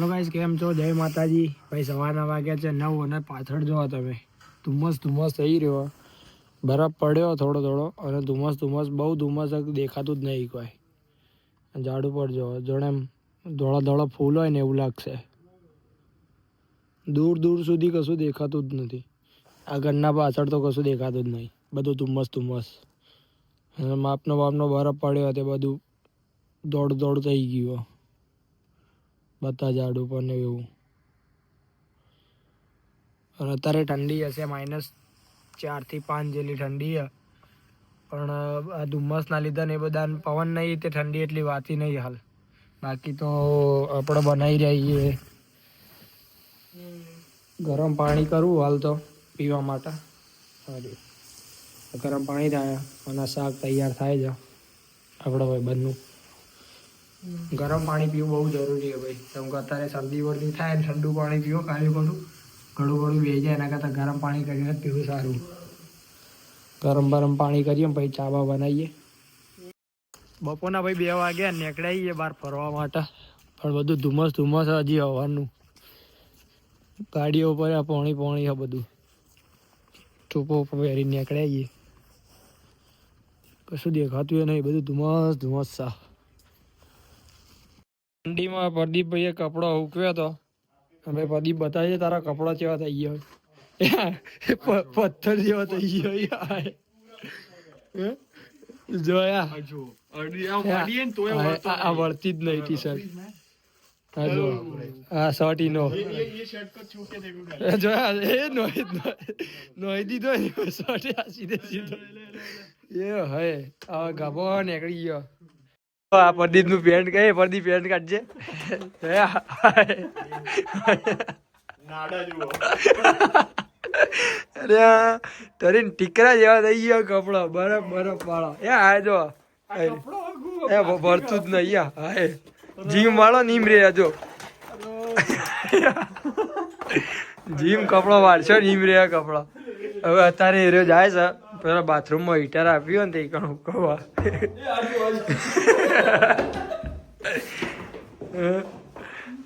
Hello guys કેમ છો? જય માતાજી. ભાઈ સવારના વાગ્યા છે, નવ અને પાછળ જો તમે. ધુમ્મસ ધુમ્મસ થઈ રહ્યો. બરફ પડ્યો થોડો થોડો, અને ધુમ્મસ ધુમ્મસ બહુ ધુમ્મસ દેખાતું જ નહીં કોઈ. ઝાડ ઉપર જો જોણે ધોળા ધોળા ફૂલ હોય ને એવું લાગશે. દૂર દૂર સુધી કશું દેખાતું જ નથી. આ ઘરના પાછળ તો કશું દેખાતું જ નહીં. બધું ધુમ્મસ ધુમ્મસ. અને માપનો માપનો બરફ પડ્યો, તે બધું દોડ દોડ થઈ ગયું. બધા ઝાડ ઉપર ને એવું. અને અત્યારે ઠંડી હશે માઇનસ ચારથી પાંચ જેટલી ઠંડી છે. પણ આ ધુમ્મસના લીધે ને એ બધા પવન નહીં, તે ઠંડી એટલી વાતી નહીં હાલ. બાકી તો આપણે બનાવી રહીએ. ગરમ પાણી કરવું હાલ તો, પીવા માટે. ગરમ પાણી થાય, અને શાક તૈયાર થાય છે. આપણે ભાઈ બંધનું ગરમ પાણી પીવું બહુ જરૂરી છે ભાઈ. કેમ કે અત્યારે શરદી વરદી થાય ને ઠંડુ પાણી પીવો કાઢ્યું કરું ઘણું ઘણું બેસી જાય, એના કરતાં ગરમ પાણી કરીને પીવું સારું. ગરમ ગરમ પાણી કરીએ પછી ચા બા બનાવીએ. બપોરના ભાઈ બે વાગ્યા નીકળાઈએ બહાર ફરવા માટે. પણ બધું ધુમ્મસ ધુમ્મસ હજી હવાનું ગાડીઓ પર પોણી પોણી છે બધું. ટૂંકો પહેરી નીકળાઈએ કશું દેખાતું નહીં, બધું ધુમ્મસ ધુમ્મસ સા ઠંડીમાં પ્રદીપભાઈએ કપડો ઉકવ્યો હતો હવે પ્રદીપ બતાવીએ તારા કપડા કેવા થઈ ગયા પથ્થર જેવા થઈ ગયો જોયા? વળતી જ નહીં ટી શર્ટ હા શર્ટ ઈનો જોયા એ નોઈ નોઈ દીધો શર્ટ સીધે સીધો. એ હે ગાભો નીકળી ગયો. આ પ્રદીપનું પેન્ટ કહે પ્રદીપ પેન્ટ કાઢજે. અરે ટીકરા જેવા થઈ ગયા કપડા બરફ બરફ વાળા. એ આ જો. એ ભરતું જ નહીં હાય. હા જીમ વાળો નીમ રે જો. જીમ કપડો વાળશો નીમ રે કપડા. હવે અત્યારે રહ્યો જાય છે. પેલા બાથરૂમમાં હીટર આપ્યું ને તે કણું કવા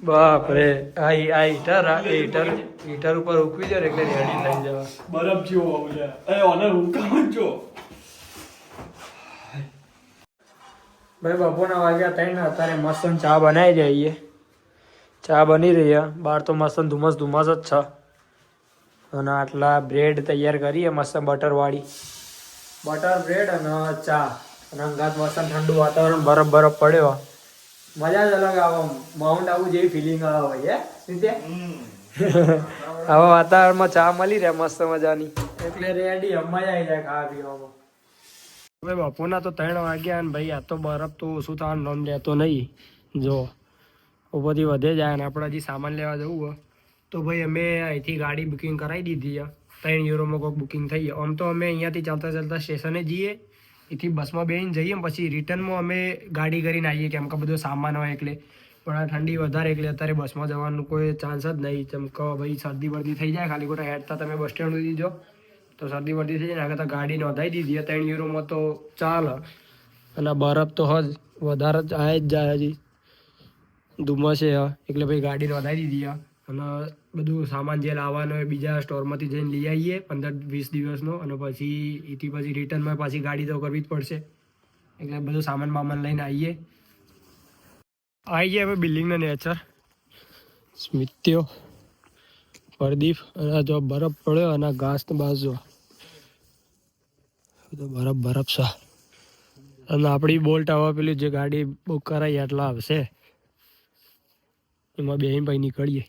બાપ રે આ આ હીટર આ હીટર હીટર ઉપર ઉકવી જાય એટલે રેડી થઈ જવા બરફ જેવો આવું છે. એ ઓને હુંકાવું જો. ભાઈ બપોરના વાગ્યા ત્રણ અત્યારે મસ્ત ચા બનાવી જઈએ ચા બની રહી બાર તો મસ્ત ધુમસ ધુમસ જ છે. અને આટલા બ્રેડ તૈયાર કરીએ મસ્ત બટરવાળી. બટર બ્રેડ અને ચા. અને અંગાત મસ્ત ઠંડુ વાતાવરણ બરફ બરફ પડ્યો. મજા જ અલગ આવે માઉન્ટ આવું જેવી ફિલિંગ આવે હે? આવા વાતાવરણમાં ચા મળી રહે મસ્ત મજાની. એટલે રેડી મજા આવી જાય ખાવા પીવામાં. હવે બપોરના તો ત્રણ વાગ્યા ને ભાઈ આ તો બરફ તો ઓછું થવાનું નામ લેતો નહીં. જો ઉપરથી વધે જાય ને આપણે હજી સામાન લેવા જવું હોય. તો ભાઈ અમે અહીંથી ગાડી બુકિંગ કરાવી દીધી ત્રણ યુરોમાં કોઈક બુકિંગ થઈ આમ તો અમે અહીંયાથી ચાલતા ચાલતા સ્ટેશને જઈએ. એથી બસમાં બેસીને જઈએ પછી રિટર્નમાં અમે ગાડી કરીને આવીએ કેમ કે બધો સામાન હોય એટલે પણ આ ઠંડી વધારે એટલે અત્યારે બસમાં જવાનું કોઈ ચાન્સ જ નહીં. કેમ કે ભાઈ શરદી વર્દી થઈ જાય, ખાલી ખોટા હેડતા તમે બસ સ્ટેન્ડ સુધી જો. તો શરદી વર્દી થઈ જાય ને આગળ ગાડી નોંધાઈ દીધી. ત્રણ યુરોમાં તો ચાલ. અને બરફ તો હજ વધારે જ આવે જ જાય હજી. ધુમ્મસે એટલે ભાઈ ગાડી નોંધાવી દીધી અને બધું સામાન જે લાવવાનો હોય બીજા સ્ટોરમાંથી જઈને લઈ આવીએ, પંદર વીસ દિવસનો અને પછી એથી પછી રિટર્નમાં પાછી ગાડી તો કરવી જ પડશે. એટલે બધું સામાન બામાન લઈને આવીએ. આવી ગયા હવે બિલ્ડિંગના નેચર. સ્મિત્યો, પ્રદીપ અને જો બરફ પડ્યો અને ઘાસ ને બાજુ તો બરફ બરફ છે. અને આપણી બોલ્ટ આવા પેલી જે ગાડી બુક કરાવી એટલા આવશે. એમાં બે ભાઈ નીકળીએ.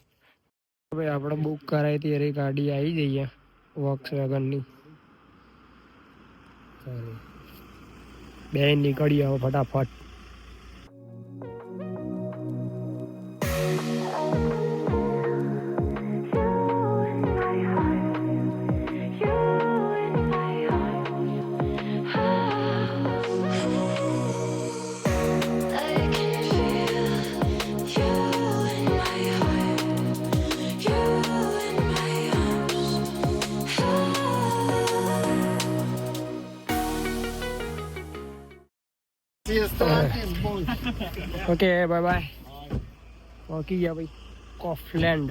ભાઈ આપણે બુક કરાવી ત્યારે ગાડી આવી જઈએ વોક્સ વેગનની બે નીકળી આવો ફટાફટ. ઓકે બાય બાય પહોંચી ગયા ભાઈ કોફલેન્ડ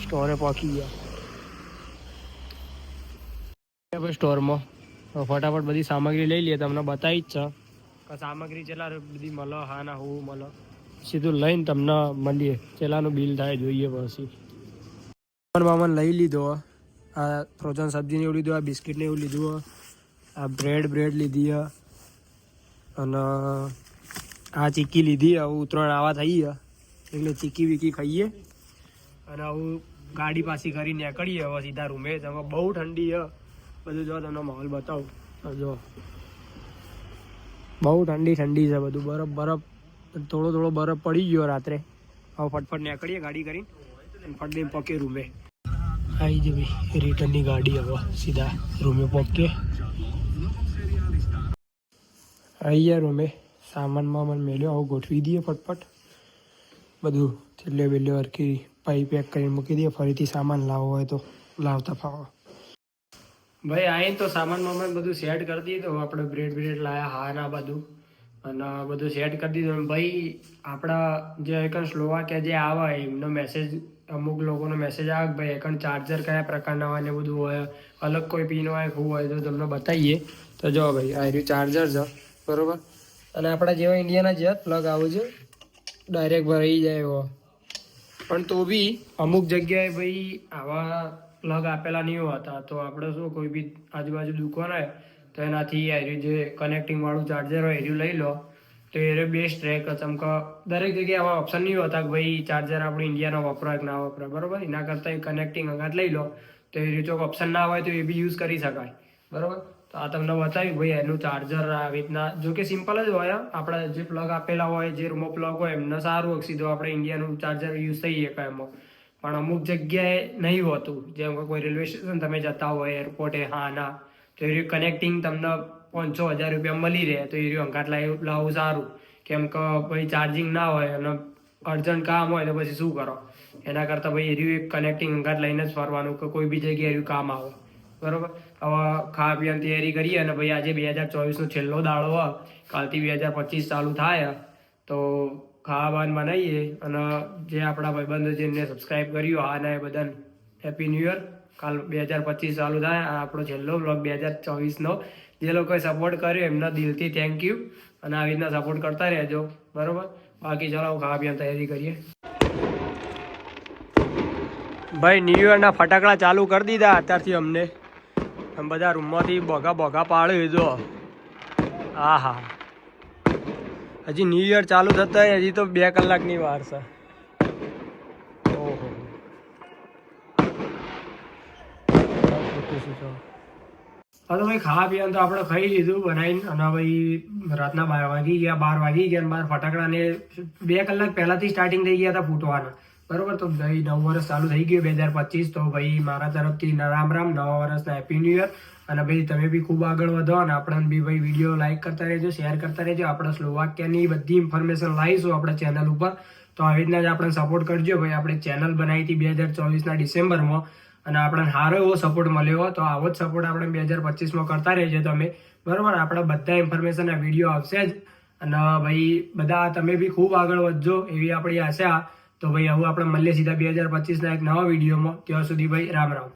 સ્ટોરે પહોંચી ગયા સ્ટોરમાં ફટાફટ બધી સામગ્રી લઈ લઈએ તમને બતાવી જ છે કે સામગ્રી ચેલા બધી મળો હા ના હું મળો સીધું લઈને તમને મળીએ ચેલાનું બિલ થાય જોઈએ પછી મામન લઈ લીધો આ ફ્રોઝન સબ્જીને એવું લીધું આ બિસ્કિટને એવું લીધું આ બ્રેડ બ્રેડ લીધી. અને આ ચીક્કી લીધી હવે ઉત્તરાયણ આવા થઈ ગયા. એટલે ચીક્કી વીકી ખાઈએ. અને આવું ગાડી પાછી કરી નીકળીએ, હવે સીધા રૂમે. તમે બહુ ઠંડી છે. બધું જો તમને માહોલ બતાવું. જો. બહુ ઠંડી ઠંડી છે બધું. બરફ બરફ. થોડો થોડો બરફ પડી ગયો રાત્રે. હવે ફટફટ નીકળીએ ગાડી કરીને અને ફટ દઈને પકે રૂમે. આવી જવી રિટર્નની ગાડી હવે સીધા રૂમે પહોંચીએ આવી ગયા રૂમે. સામાનમાં મને મેલ્યો, આવું ગોઠવી દઈએ ફટફટ. બધું છેલ્લે બેલ્લે હરખી પાઈ પેક કરીને મૂકી દઈએ. ફરીથી સામાન લાવવો હોય તો લાવતા ફાવો. ભાઈ અહીં તો સામાનમાં મામાન બધું સેટ કરી દીધું. આપણે બ્રેડ બ્રેડ લાયા, હા, ના, બધું. અને બધું સેટ કરી દીધું. ભાઈ, આપણા જે એકણ સ્લોવાકિયા જે આવે, એમનો મેસેજ અમુક લોકોનો મેસેજ આવે ભાઈ એકણ ચાર્જર કયા પ્રકારના હોય ને બધું હોય. અલગ કોઈ પિન હોય, શું હોય, તો તમને બતાવીએ. તો જો ભાઈ, આ રહ્યું ચાર્જર છે. બરોબર? અને આપણા જેવા ઇન્ડિયાના જે પ્લગ આવું છે. ડાયરેક્ટ ભરાઈ જાય એવો. પણ તો બી અમુક જગ્યાએ ભાઈ આવા પ્લગ આપેલા નહીં હોતા. તો આપણે શું, કોઈ બી આજુબાજુ દુકાન હોય, તો એનાથી એર્યું જે કનેક્ટિંગ વાળું ચાર્જર હોય એર્યું લઈ લો. તો એ બેસ્ટ રહે. કે દરેક જગ્યાએ આવા ઓપ્શન નહીં હોતા કે ભાઈ ચાર્જર આપણે ઇન્ડિયાનો વપરાય કે ના વપરાય બરાબર? એના કરતાં કનેક્ટિંગ અંગાત લઈ લો. તો એ રીતે ઓપ્શન ના હોય તો એ બી યુઝ કરી શકાય. બરોબર? તો આ તમને બતાવ્યું ભાઈ એનું ચાર્જર આવી રીતના, જો કે સિમ્પલ જ હોય આપણા જે પ્લગ આપેલા હોય, જે રૂમો પ્લગ હોય, એમને સારું હોય સીધો આપણે ઇન્ડિયાનું ચાર્જર યુઝ થઈ શકે એમાં. પણ અમુક જગ્યાએ નહીં હોતું. જેમ કે કોઈ રેલવે સ્ટેશન તમે જતા હોય એરપોર્ટે હા, ના. તો એ કનેક્ટિંગ તમને પાંચસો હજાર રૂપિયા મળી રહે, તો એ રહ્યું લાવ લાવવું સારું. કેમ કે ભાઈ ચાર્જિંગ ના હોય અને અર્જન્ટ કામ હોય તો પછી શું કરો? એના કરતાં ભાઈ એર્યું કનેક્ટિંગ અંગાટ લઈને જ ફરવાનું કે કોઈ બી જગ્યાએ એર્યું કામ આવે. બરોબર? હવે ખાવા પીવાની તૈયારી કરીએ અને ભાઈ આજે બે હજાર ચોવીસનો છેલ્લો દાડો હોય. કાલથી બે હજાર પચીસ ચાલુ થાય. તો ખાવા બાન બનાવીએ અને જે આપણા ભાઈબંધો છે એમને સબસ્ક્રાઈબ કર્યું, આ ને એ બધાને હેપી ન્યૂ યર કાલ બે હજાર પચીસ ચાલુ થાય, આ આપણો છેલ્લો બ્લોગ બે હજાર ચોવીસનો. જે લોકોએ સપોર્ટ કર્યો, એમના દિલથી થેન્ક યુ અને આવી રીતના સપોર્ટ કરતા રહેજો. બરાબર? બાકી ચાલો ખાવા પીવાની તૈયારી કરીએ. ભાઈ ન્યૂ યરના ફટાકડા ચાલુ કરી દીધા અત્યારથી અમને. બધા રૂમમાંથી બોગા બોગા પાડ્યું જો. હા હા હજી ન્યૂ યર ચાલુ થતા હજી તો બે કલાકની વાર છે. ઓહો. હા, તો ભાઈ ખાવા પીવાનું તો આપણે ખાઈ લીધું, બનાવીને અને ભાઈ રાતના બાર વાગી ગયા, બાર વાગી ગયા બાર ફટાકડા ને બે કલાક પહેલાથી સ્ટાર્ટિંગ થઈ ગયા હતા ફૂટવાના. બરોબર, તો ભાઈ નવ વર્ષ ચાલુ થઈ ગયું બે હજાર પચીસ, તો ભાઈ મારા તરફથી રામ રામ, નવા વર્ષના હેપી ન્યૂ યર અને ભાઈ તમે બી ખૂબ આગળ વધો અને આપણે બી ભાઈ વીડિયો લાઇક કરતા રહેજો શેર કરતા રહેજો. આપણે સ્લોવાક્યાની બધી ઇન્ફોર્મેશન લાવીશું આપણા ચેનલ ઉપર. તો આવી રીતના જ આપણે સપોર્ટ કરજો. ભાઈ આપણે ચેનલ બનાવી હતી બે હજાર ચોવીસના ડિસેમ્બરમાં અને આપણને સારો એવો સપોર્ટ મળ્યો તો આવો જ સપોર્ટ આપણે બે હજાર પચીસમાં કરતા રહેજો તમે. બરાબર, આપણે બધા ઇન્ફોર્મેશનના વીડિયો આવશે જ. અને ભાઈ બધા તમે બી ખૂબ આગળ વધજો એવી આપણી આશા. તો ભાઈ આવું આપણે મળીએ સીધા બે હજાર પચીસના એક નવા વિડીયોમાં. ત્યાં સુધી ભાઈ રામ રામ.